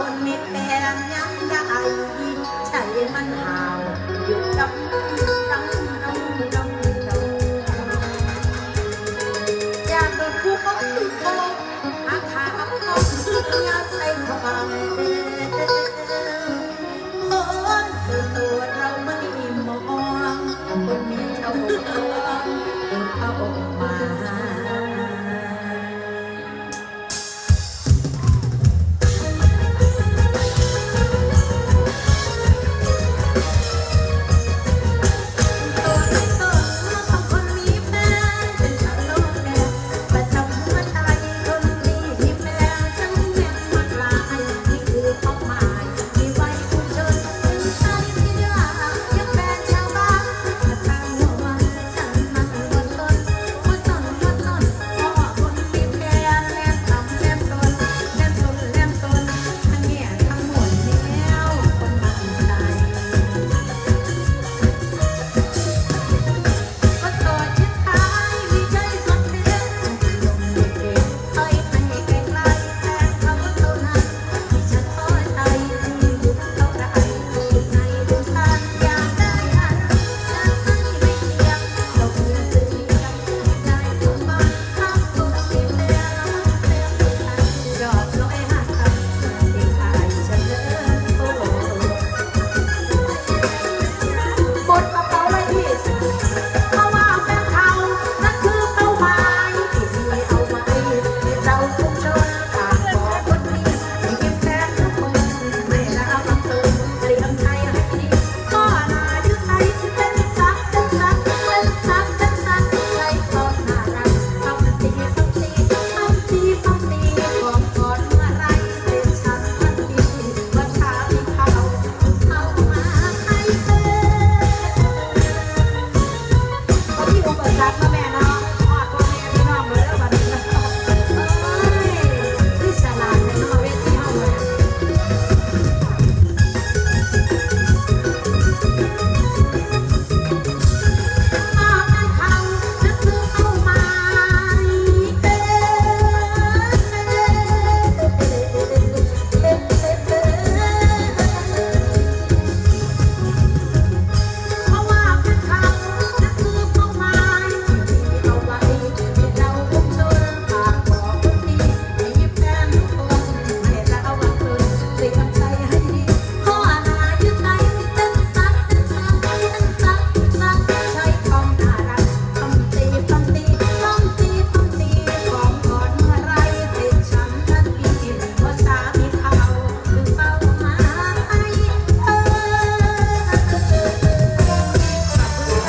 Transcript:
คนมีแฟนยังได้ยินมันห่าวอยู่ดำดำดำดำดำอยากเป็นผู้ป้องตัวอาถรรพ์ต้องเสียใส่ข้าไ